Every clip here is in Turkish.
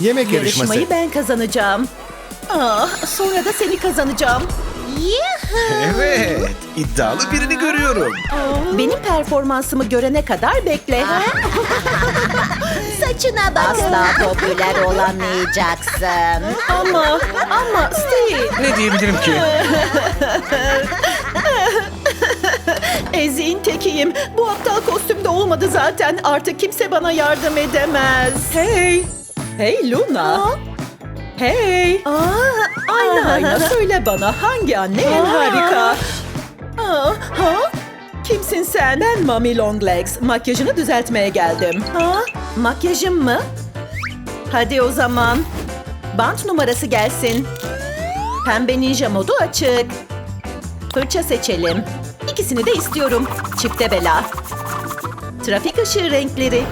Yemek yarışması. Yarışmayı ben kazanacağım. Ah, sonra da seni kazanacağım. Evet. iddialı birini görüyorum. Benim performansımı görene kadar bekle. Saçına bak. Asla popüler olamayacaksın. ama, ama Steve. Ne diyebilirim ki? Ezin tekiyim. Bu aptal kostümde olmadı zaten. Artık kimse bana yardım edemez. Hey. Hey Luna. Hey. Ayna ayna söyle bana hangi anne en harika? Aa, ha? Kimsin sen? Ben Mami Longlegs. Makyajını düzeltmeye geldim. Ha? Makyajım mı? Hadi o zaman. Bant numarası gelsin. Pembe ninja modu açık. Fırça seçelim. İkisini de istiyorum. Çifte bela. Trafik ışığı renkleri.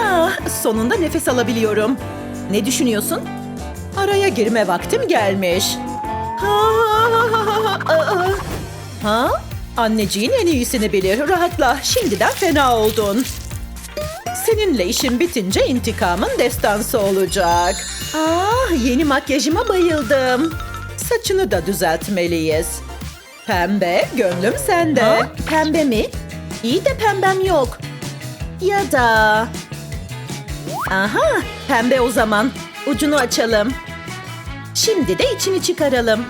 Ah, sonunda nefes alabiliyorum. Ne düşünüyorsun? Araya girme vaktim gelmiş. Ha, ha? Anneciğin en iyisini bilir. Rahatla. Şimdiden fena oldun. Seninle işin bitince intikamın destansı olacak. Ah, yeni makyajıma bayıldım. Saçını da düzeltmeliyiz. Pembe, gönlüm sende. Pembe mi? İyi de pembem yok. Ya da... Aha, pembe o zaman. Ucunu açalım. Şimdi de içini çıkaralım.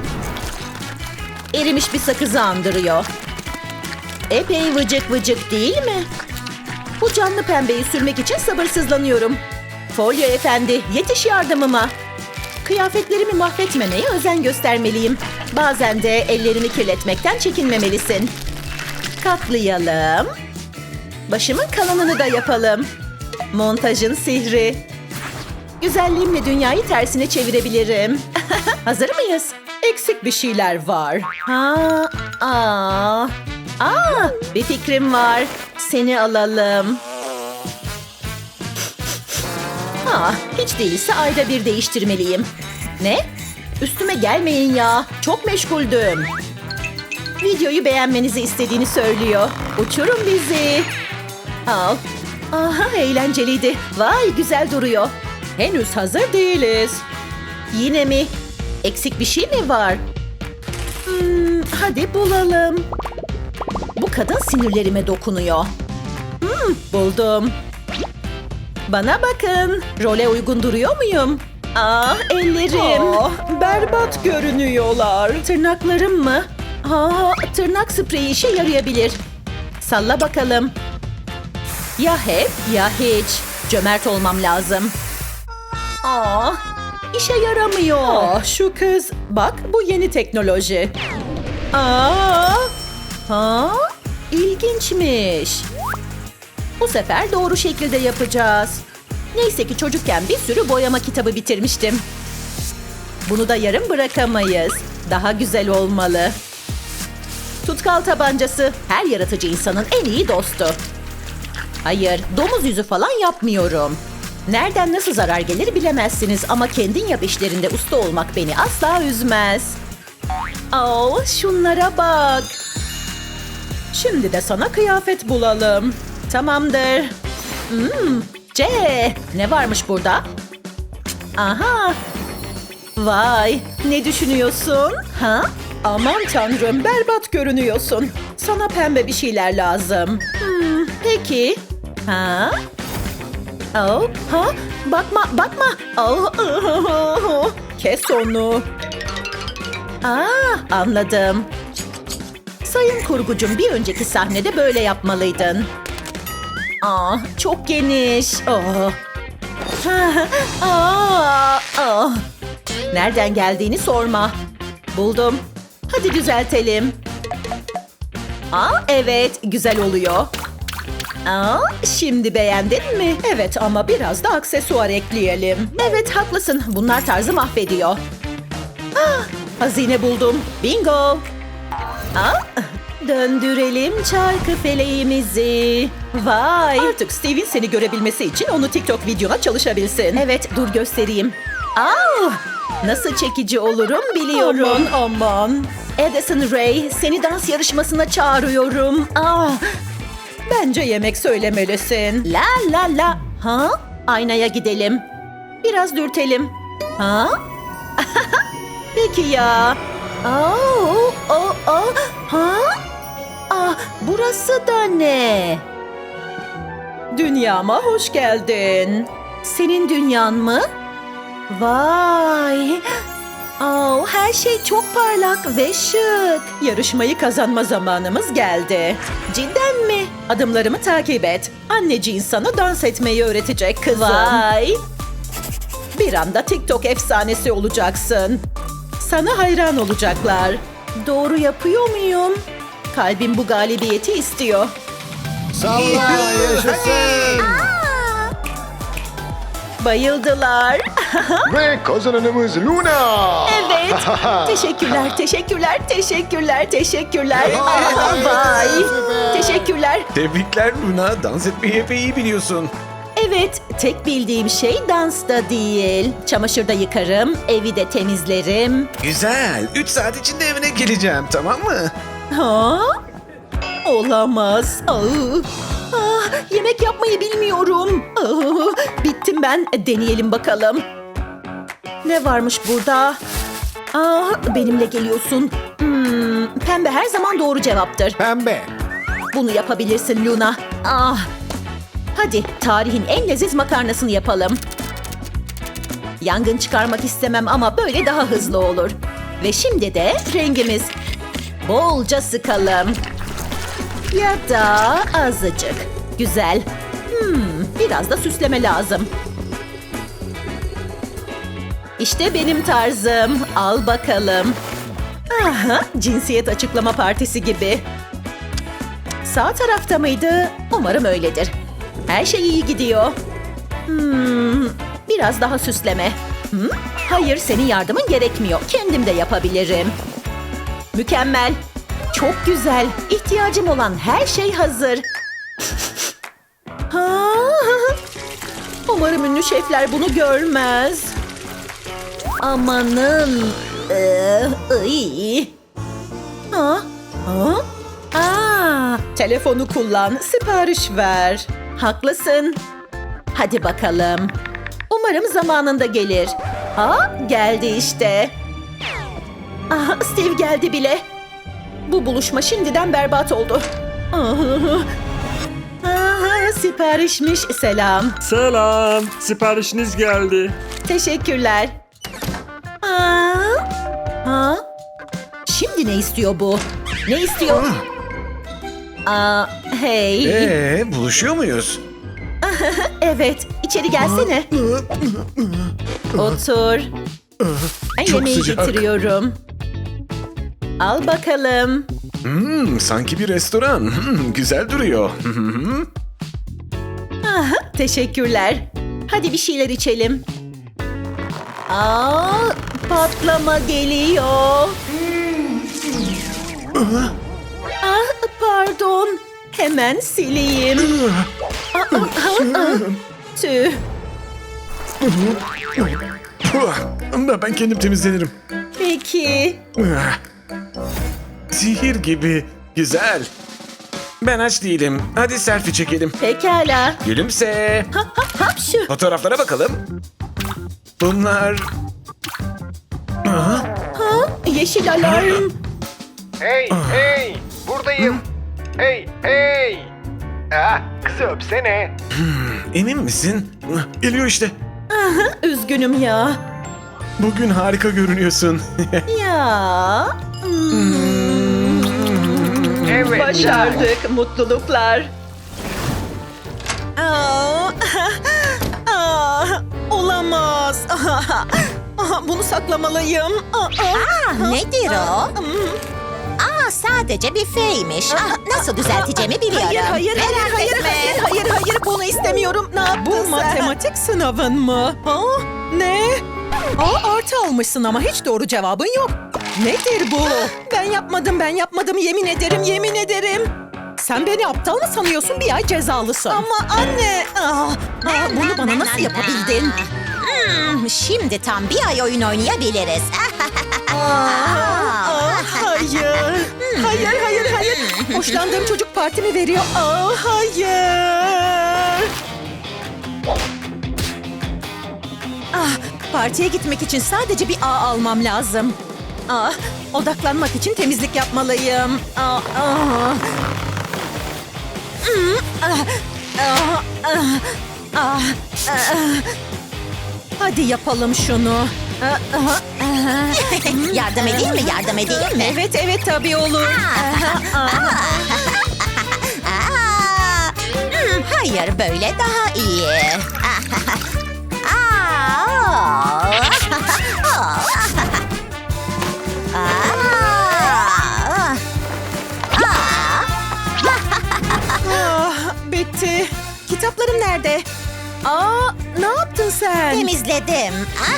Erimiş bir sakızı andırıyor. Epey vıcık vıcık değil mi? Bu canlı pembeyi sürmek için sabırsızlanıyorum. Folyo efendi, yetiş yardımıma. Kıyafetlerimi mahvetmemeye özen göstermeliyim. Bazen de ellerimi kirletmekten çekinmemelisin. Katlayalım. Başımın kalanını da yapalım. Montajın sihri. Güzelliğimle dünyayı tersine çevirebilirim. Hazır mıyız? Eksik bir şeyler var. Ha, aa, aa, bir fikrim var. Seni alalım. Ah, hiç değilse ayda bir değiştirmeliyim. Ne? Üstüme gelmeyin ya. Çok meşguldüm. Videoyu beğenmenizi istediğini söylüyor. Uçurun bizi. Al. Aha eğlenceliydi. Vay güzel duruyor. Henüz hazır değiliz. Yine mi? Eksik bir şey mi var? Hmm, hadi bulalım. Bu kadın sinirlerime dokunuyor. Hmm, buldum. Bana bakın. Role uygun duruyor muyum? Ah ellerim. berbat görünüyorlar. Tırnaklarım mı? Aa, tırnak spreyi işe yarayabilir. Salla bakalım. Ya hep ya hiç. Cömert olmam lazım. Aa, işe yaramıyor. Ah, şu kız. Bak bu yeni teknoloji. Aa, ha, ilginçmiş. Bu sefer doğru şekilde yapacağız. Neyse ki çocukken bir sürü boyama kitabı bitirmiştim. Bunu da yarım bırakamayız. Daha güzel olmalı. Tutkal tabancası her yaratıcı insanın en iyi dostu. Hayır, domuz yüzü falan yapmıyorum. Nereden nasıl zarar gelir bilemezsiniz ama kendin yap işlerinde usta olmak beni asla üzmez. Oh, şunlara bak. Şimdi de sana kıyafet bulalım. Tamamdır. Hmm, C. Ne varmış burada? Aha. Vay, ne düşünüyorsun? Ha? Aman tanrım, berbat görünüyorsun. Sana pembe bir şeyler lazım. Hmm, peki. Ha? Oh, ha? Bakma, bakma. Oh, Kes onu. Aa, anladım. Sayın kurgucum bir önceki sahnede böyle yapmalıydın. Aa, çok geniş. Oh. Aa, ah. Nereden geldiğini sorma. Buldum. Hadi düzeltelim. Aa, evet, güzel oluyor. Aa, şimdi beğendin mi? Evet ama biraz da aksesuar ekleyelim. Evet haklısın. Bunlar tarzı mahvediyor. Ah, hazine buldum. Bingo. Aa, döndürelim çarkı feleğimizi. Vay. Artık Steve'in seni görebilmesi için onu TikTok videona çalışabilsin. Evet dur göstereyim. Aa, nasıl çekici olurum biliyorum. Aman aman. Edison Ray seni dans yarışmasına çağırıyorum. Aa, Bence yemek söylemelisin. La la la. Ha? Aynaya gidelim. Biraz dürtelim. Ha? Peki ya. Aa, aa, aa, ha? Ah, burası da ne? Dünyama hoş geldin. Senin dünyan mı? Vay. Oh, her şey çok parlak ve şık. Yarışmayı kazanma zamanımız geldi. Cidden mi? Adımlarımı takip et. Anneciğin sana dans etmeyi öğretecek kızım. Vay. Bir anda TikTok efsanesi olacaksın. Sana hayran olacaklar. Doğru yapıyor muyum? Kalbim bu galibiyeti istiyor. Salla yaşasın. Bayıldılar. Ve kazananımız Luna. Evet. teşekkürler, teşekkürler, teşekkürler, teşekkürler. Aa, vay. Teşekkürler. Tebrikler Luna. Dans etmeyi epey iyi biliyorsun. Evet, tek bildiğim şey dans da değil. Çamaşır da yıkarım, evi de temizlerim. Güzel. 3 saat içinde evine geleceğim tamam mı? Ha? Olamaz. Aa, yemek yapmayı bilmiyorum. Aa, bittim ben. Deneyelim bakalım. Ne varmış burada? Aa, benimle geliyorsun. Hmm, pembe her zaman doğru cevaptır. Pembe. Bunu yapabilirsin Luna. Ah. Hadi tarihin en leziz makarnasını yapalım. Yangın çıkarmak istemem ama böyle daha hızlı olur. Ve şimdi de rengimiz. Bolca sıkalım. Ya da azıcık. Güzel. Hmm, biraz da süsleme lazım. İşte benim tarzım. Al bakalım. Aha, cinsiyet açıklama partisi gibi. Sağ tarafta mıydı? Umarım öyledir. Her şey iyi gidiyor. Hmm, biraz daha süsleme. Hmm, hayır, senin yardımın gerekmiyor. Kendim de yapabilirim. Mükemmel. Çok güzel. İhtiyacım olan her şey hazır. Umarım ünlü şefler bunu görmez. Amanın. Ee, ıy. Ha? Ha? Aa, telefonu kullan, sipariş ver. Haklısın. Hadi bakalım. Umarım zamanında gelir. Ha, geldi işte. Aha, Steve geldi bile. Bu buluşma şimdiden berbat oldu. Aha, aha, siparişmiş. Selam. Selam, siparişiniz geldi. Teşekkürler. Aa, ha? Şimdi ne istiyor bu? Ne istiyor? Aa, hey. Ee, buluşuyor muyuz? Evet, içeri gelsene. Otur. Ay, Çok yemeği sıcak. getiriyorum. Al bakalım. Hmm, sanki bir restoran. Hmm, güzel duruyor. Aha, teşekkürler. Hadi bir şeyler içelim. Aa, patlama geliyor. Ah, pardon. Hemen sileyim. Aa, aa, aa. Tüh. ben kendim temizlenirim. Peki. Sihir gibi. Güzel. Ben aç değilim. Hadi selfie çekelim. Pekala. Gülümse. Ha, ha, hapşu. Fotoğraflara bakalım. Bunlar... Aha, Ha, yeşil alarm. Hey hey buradayım. Hey hey. Ah, kızı öpsene. emin misin? Geliyor işte. Üzgünüm ya. Bugün harika görünüyorsun. Ya. Hmm. Evet. Başardık. Mutluluklar. Aa, aa, olamaz. Aha, Bunu saklamalıyım. Aa, Ah, nedir o? hmm. Aa, sadece bir feymiş. Ah, nasıl düzelteceğimi biliyorum. Hayır, hayır, hayır, Merak hayır, etme. hayır, hayır, hayır, bunu istemiyorum. Ne yaptın Bu sen? matematik sınavın mı? Ha? Ne? Aa, artı almışsın ama hiç doğru cevabın yok. Nedir bu? Ben yapmadım, ben yapmadım. Yemin ederim, yemin ederim. Sen beni aptal mı sanıyorsun? Bir ay cezalısın. Ama anne. Aa, aa, bunu bana nasıl yapabildin? Hmm, şimdi tam bir ay oyun oynayabiliriz. Aa, hayır. Hayır, hayır, hayır. Hoşlandığım çocuk partimi veriyor. Aa, hayır. Ah, partiye gitmek için sadece bir A almam lazım. Ah, odaklanmak için temizlik yapmalıyım. Ah, ah. Hmm. Hadi yapalım şunu. Yardım edeyim mi? Yardım edeyim mi? Evet evet tabii olur. Aa, hmm, hayır böyle daha iyi. Aa, ne yaptın sen? temizledim.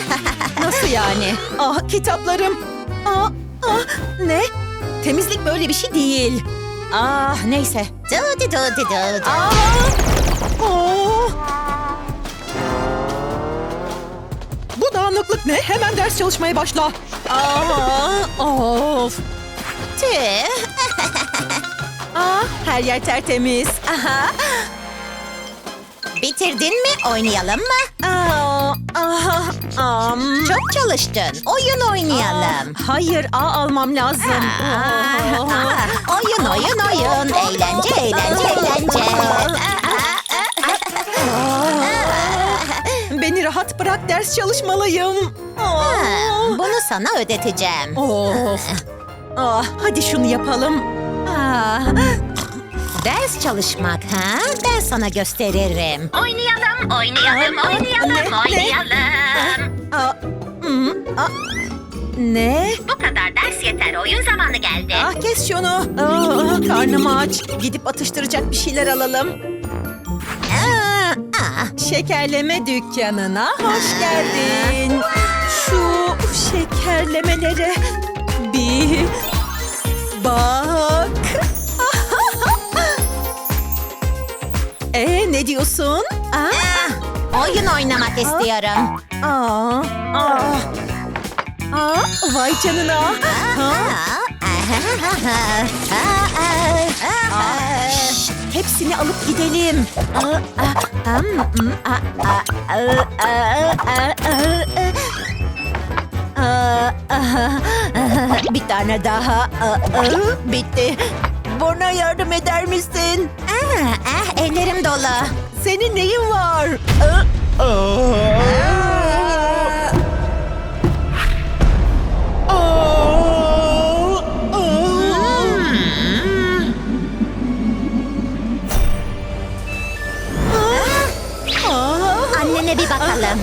Nasıl yani? Ah, kitaplarım. Aa, ah, ne? Temizlik böyle bir şey değil. Ah, neyse. Du du du du du du. Aa, oh. Bu dağınıklık ne? Hemen ders çalışmaya başla. Aa, of. Tüh. Aa, her yer tertemiz. Aha. Bitirdin mi? Oynayalım mı? Aa, aha, am. Çok çalıştın. Oyun oynayalım. Hayır, A almam lazım. Aa, aa, oyun oyun oyun. Eğlence eğlence eğlence. Beni rahat bırak, ders çalışmalıyım. Ha, Bunu sana ödeteceğim. Of. Ah, hadi şunu yapalım. Ah, Ders çalışmak ha? Ben sana gösteririm. Oynayalım, oynayalım, Aa, oynayalım, ne, ne? oynayalım. ah, hmm. Ne? Bu kadar ders yeter, oyun zamanı geldi. Ah kes şunu. Ah, karnım aç. Gidip atıştıracak bir şeyler alalım. Aa, aa. Şekerleme dükkanına hoş geldin. Şu şekerlemelere bir bak. E ne diyorsun? Aa, Oyun oynamak istiyorum. aa, aa. Aa, vay canına. Ha? Aa, hepsini alıp gidelim. Bir tane daha. Bitti. Bana yardım eder misin? Ellerim dolu. Senin neyin var? Annene bir bakalım.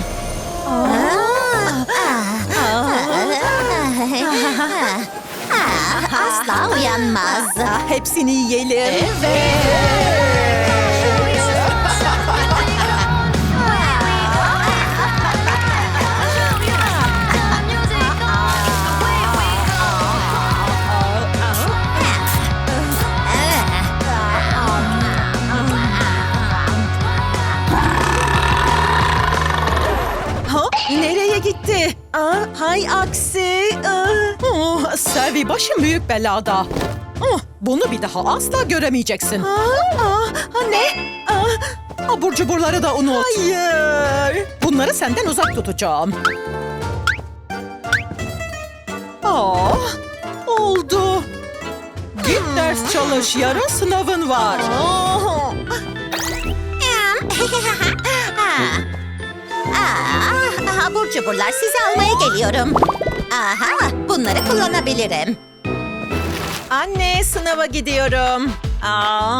Asla uyanmaz. Hepsini yiyelim. Ha, hay aksi. Aa, oh, Selvi başım büyük belada. Oh, bunu bir daha asla göremeyeceksin. Aa, aa, ne? Aa, abur cuburları da unut. Hayır. Bunları senden uzak tutacağım. Aa, oldu. Git ders çalış. Yarın sınavın var. Ah, ah, abur cuburlar sizi almaya geliyorum. Aha, bunları kullanabilirim. Anne sınava gidiyorum.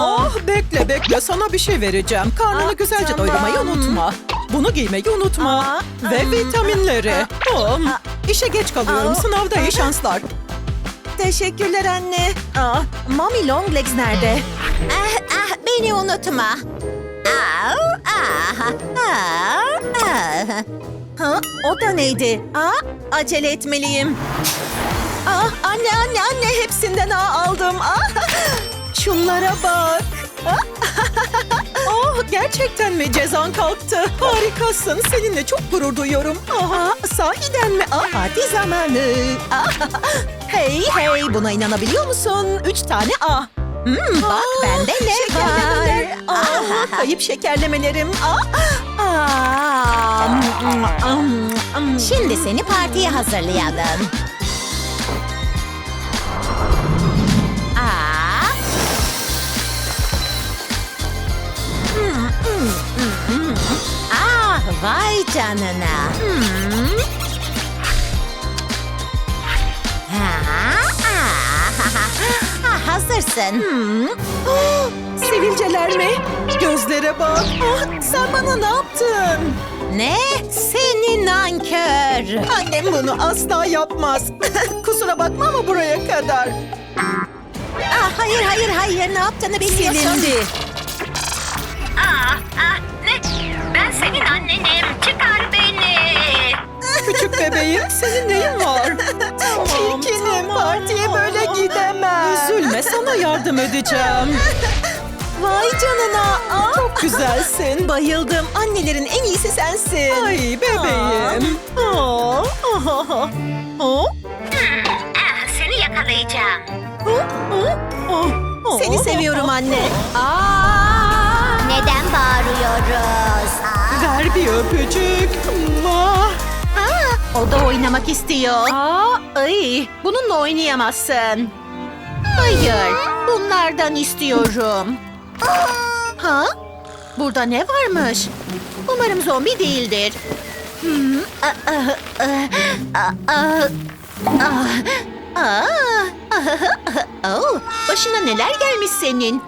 Oh bekle bekle sana bir şey vereceğim. Karnını Aa, güzelce tamam. doyurmayı unutma. Bunu giymeyi unutma. Aa, Ve vitaminleri. Oh, işe geç kalıyorum. Aa. Sınavda iyi şanslar. Teşekkürler anne. Aa, Mommy Longlegs nerede? Ah, ah, beni unutma. Ah, ah, ah, ah. Ha, o da neydi? Aa, acele etmeliyim. Aa, anne anne anne hepsinden A aldım. Aa, şunlara bak. Aa, oh, gerçekten mi cezan kalktı? Harikasın. Seninle çok gurur duyuyorum. Aha, sahiden mi? Aa, hadi zamanı. Aa, hey hey buna inanabiliyor musun? Üç tane A. Hmm, bak bende ne var? Şekerlemeler. Aa, kayıp şekerlemelerim. Aa, Şimdi seni partiye hazırlayalım. Aa. Hmm, hmm, hmm. Ah, vay canına. Ha, ah, hazırsın. Ah, Sivilceler mi? Gözlere bak. Ah, sen bana ne yaptın? Ne? Seni nankör. Annem bunu asla yapmaz. Kusura bakma ama buraya kadar. Ah, hayır hayır hayır ne yaptığını biliyorsun. Silindi. Aa, ah, ne? Ben senin annenim. Çıkar beni. Küçük bebeğim senin neyin var? tamam, Çirkinim partiye böyle gidemem. Üzülme sana yardım edeceğim. Vay canına. Aa, Çok güzelsin. Bayıldım. Annelerin en iyisi sensin. Ay bebeğim. Aa. Aa. Aa. Seni yakalayacağım. Aa. Seni seviyorum anne. Neden bağırıyoruz? Ver bir öpücük. Mua. O da oynamak istiyor. Aa, ay, bununla oynayamazsın. Hayır, bunlardan istiyorum. Ha? Burada ne varmış? Umarım zombi değildir. Başına neler gelmiş senin?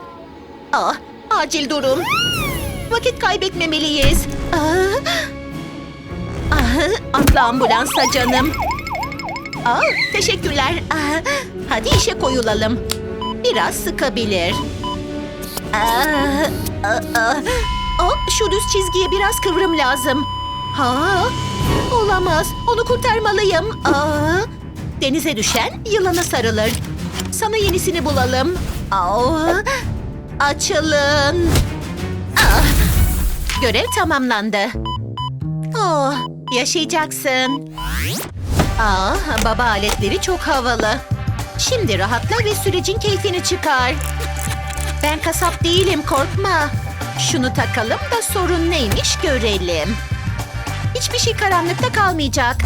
Ah, acil durum. Vakit kaybetmemeliyiz. Ah, Ah, atla ambulansa canım. Aa, teşekkürler. Ah, hadi işe koyulalım. Biraz sıkabilir. Aa, aa, aa. Aa, şu düz çizgiye biraz kıvrım lazım. Ha, olamaz. Onu kurtarmalıyım. Aa, denize düşen yılana sarılır. Sana yenisini bulalım. Aa, açılın. Ah, görev tamamlandı. Oh, yaşayacaksın. Aa, baba aletleri çok havalı. Şimdi rahatla ve sürecin keyfini çıkar. Ben kasap değilim, korkma. Şunu takalım da sorun neymiş görelim. Hiçbir şey karanlıkta kalmayacak.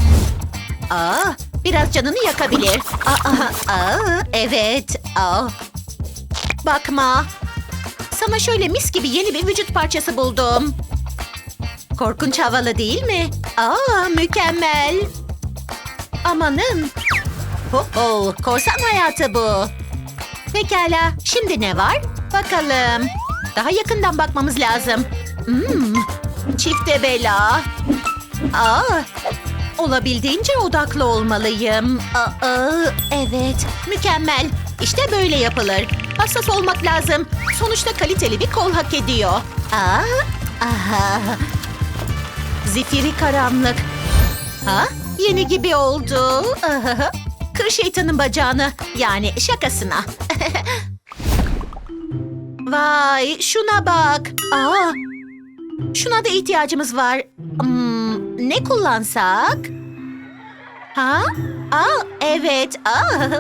Aa, biraz canını yakabilir. Aa, aa, evet. Aa. Bakma. Sana şöyle mis gibi yeni bir vücut parçası buldum. Korkunç havalı değil mi? Aa, mükemmel. Amanın. Ho ho, korsan hayatı bu. Pekala, şimdi ne var? Bakalım. Daha yakından bakmamız lazım. Hmm, çifte bela. Aa, olabildiğince odaklı olmalıyım. Aa, evet, mükemmel. İşte böyle yapılır. Hassas olmak lazım. Sonuçta kaliteli bir kol hak ediyor. Aa, aha. Zifiri karanlık. Ha? Yeni gibi oldu. Ahaha. Kır şeytanın bacağını. Yani şakasına. Vay şuna bak. Aa, şuna da ihtiyacımız var. Hmm, ne kullansak? Ha? Aa, evet. Aa.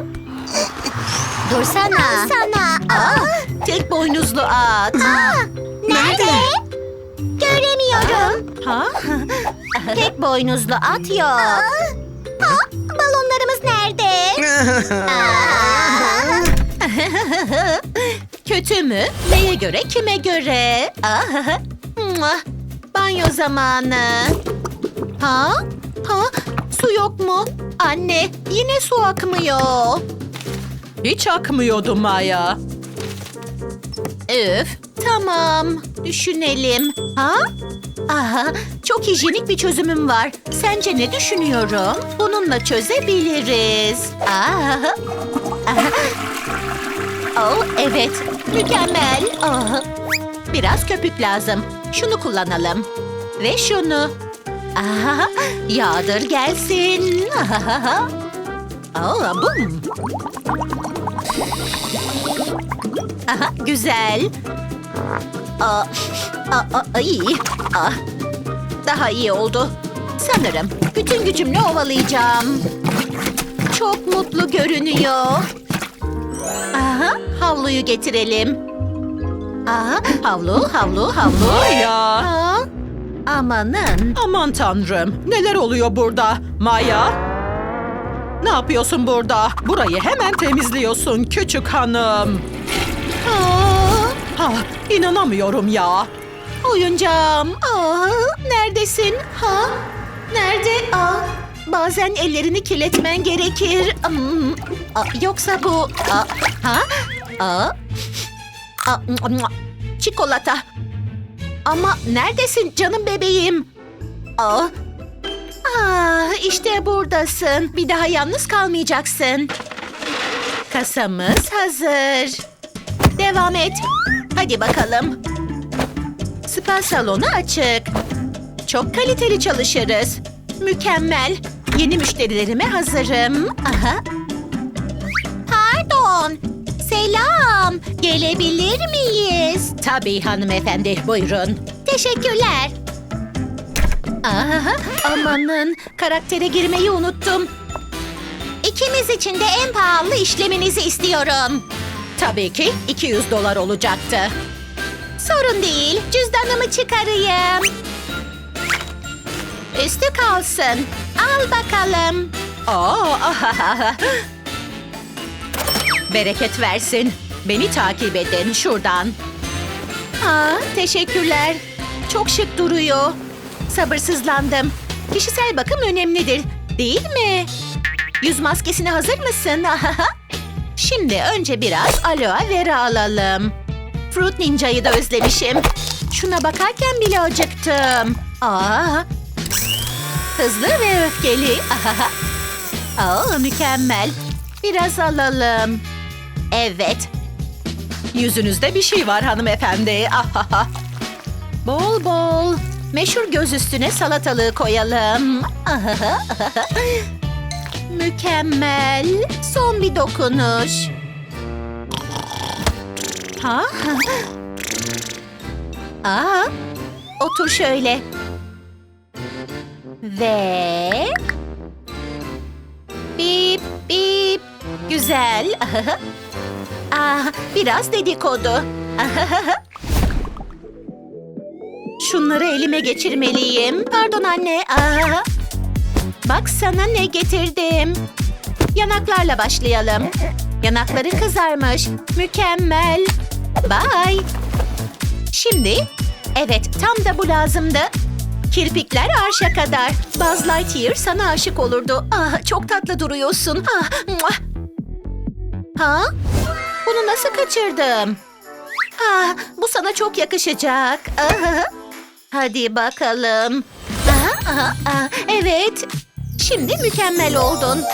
Dursana. Sana. Aa, tek boynuzlu at. Nerede? Göremiyorum. Ha? Tek boynuzlu at yok. balonlarımız nerede? Kötü mü? Neye göre, kime göre? Ah. Banyo zamanı. Ha? Ha? Su yok mu? Anne, yine su akmıyor. Hiç akmıyordu Maya. Üf, tamam. Düşünelim. Ha? Aha, çok hijyenik bir çözümüm var. Sence ne düşünüyorum? Bununla çözebiliriz. Aha. Aha. Oh, evet, mükemmel. Aha. Biraz köpük lazım. Şunu kullanalım. Ve şunu. Aha, yağdır gelsin. Aha. Oh, bum. Aha, güzel. Aa, aa, ay. Aa, daha iyi oldu. Sanırım bütün gücümle ovalayacağım. Çok mutlu görünüyor. Aha, havluyu getirelim. Aha, havlu, havlu, havlu. Maya. Aa, Amanın. Aman tanrım. Neler oluyor burada? Maya? Ne yapıyorsun burada? Burayı hemen temizliyorsun küçük hanım. Aa, Ha, inanamıyorum ya. oyuncağım. Aa, neredesin? Ha? Nerede? Aa, bazen ellerini kirletmen gerekir. Hmm, aa, yoksa bu... Aa, ha? Aa, aa, çikolata. Ama neredesin canım bebeğim? Aa, aa, işte buradasın. Bir daha yalnız kalmayacaksın. Kasamız hazır. Devam et. Hadi bakalım. Spa salonu açık. Çok kaliteli çalışırız. Mükemmel. Yeni müşterilerime hazırım. Aha. Pardon. Selam. Gelebilir miyiz? Tabii hanımefendi. Buyurun. Teşekkürler. Aha, amanın karaktere girmeyi unuttum. İkimiz için de en pahalı işleminizi istiyorum. Tabii ki 200 dolar olacaktı. Sorun değil. Cüzdanımı çıkarayım. Üstü kalsın. Al bakalım. Ahahaha. Bereket versin. Beni takip edin şuradan. Aa, teşekkürler. Çok şık duruyor. Sabırsızlandım. Kişisel bakım önemlidir. Değil mi? Yüz maskesine hazır mısın? Şimdi önce biraz aloe vera alalım. Fruit Ninja'yı da özlemişim. Şuna bakarken bile acıktım. Aa, hızlı ve öfkeli. Aa, mükemmel. Biraz alalım. Evet, Yüzünüzde bir şey var hanımefendi. Bol bol. Meşhur göz üstüne salatalığı koyalım. Mükemmel. Son bir dokunuş. Ha? Aa, otur şöyle. Ve... Bip bip. Güzel. Aa, biraz dedikodu. Şunları elime geçirmeliyim. Pardon anne. Aa. Bak sana ne getirdim. Yanaklarla başlayalım. Yanakların kızarmış. Mükemmel. Bye. Şimdi, evet tam da bu lazımdı. Kirpikler arşa kadar. Buzz Lightyear sana aşık olurdu. Ah, çok tatlı duruyorsun. Ah, ha? Bunu nasıl kaçırdım? Ah, bu sana çok yakışacak. Ah. Hadi bakalım. Aha, aha, aha. Evet. Şimdi mükemmel oldun.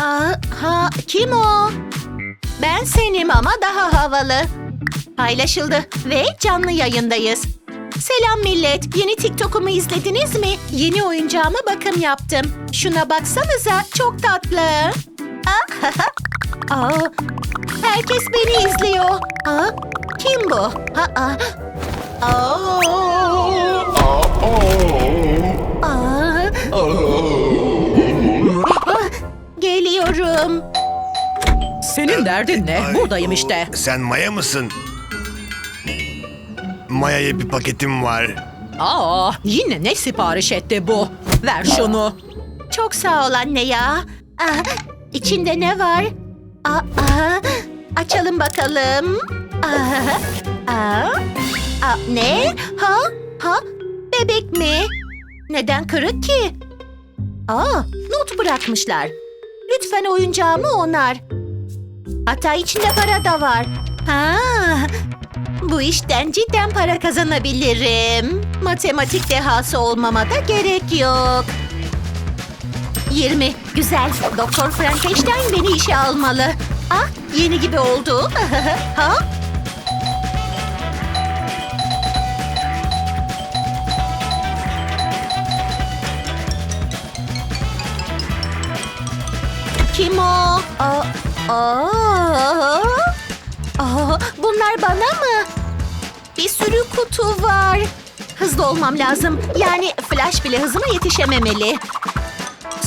Aa, ha, kim o? Ben senim ama daha havalı. Paylaşıldı ve canlı yayındayız. Selam millet. Yeni TikTok'umu izlediniz mi? Yeni oyuncağıma bakım yaptım. Şuna baksanıza çok tatlı. Aa, herkes beni izliyor. Aa, kim bu? Aa. Aa. Aa. Ah, Geliyorum. Senin derdin ne? Buradayım işte. Sen Maya mısın? Maya'ya bir paketim var. Aa, yine ne sipariş etti bu? Ver şunu. Çok sağ ol anne ya. Ah, içinde ne var? Aa, aa, açalım bakalım. Aa, aa, aa, ne? Ha? Ha? Bebek mi? Neden kırık ki? Aa, not bırakmışlar. Lütfen oyuncağımı onar. Hatta içinde para da var. Ha, bu işten cidden para kazanabilirim. Matematik dehası olmama da gerek yok. 20. Güzel. Doktor Frankenstein beni işe almalı. Ah, yeni gibi oldu. ha? Kim o? Aa, aa, aa, bunlar bana mı? Bir sürü kutu var. Hızlı olmam lazım. Yani Flash bile hızıma yetişememeli.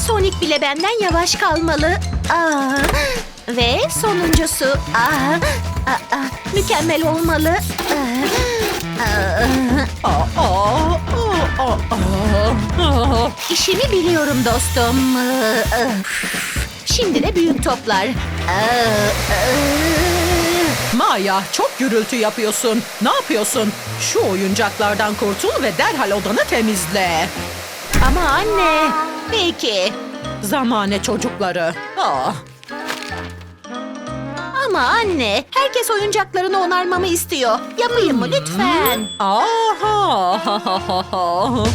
Sonic bile benden yavaş kalmalı. Aa, ve sonuncusu. Aa, aa, aa, mükemmel olmalı. Aa, Aa, aa, aa, aa, aa. İşimi biliyorum dostum. Şimdi de büyük toplar. Maya çok gürültü yapıyorsun. Ne yapıyorsun? Şu oyuncaklardan kurtul ve derhal odanı temizle. Ama anne. Peki. Zamane çocukları. Ah. Ama anne, herkes oyuncaklarını onarmamı istiyor. Yapayım mı lütfen? Aha.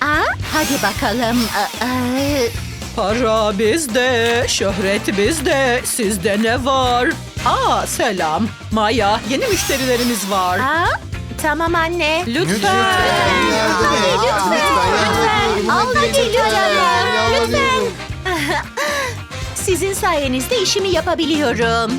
Aa, hadi bakalım. Aa, aa. Para bizde, şöhret bizde. Sizde ne var? Aa selam. Maya, yeni müşterilerimiz var. Aa, tamam anne. Lütfen. Hadi lütfen. Lütfen. Al hadi lütfen. Lütfen. Sizin sayenizde işimi yapabiliyorum.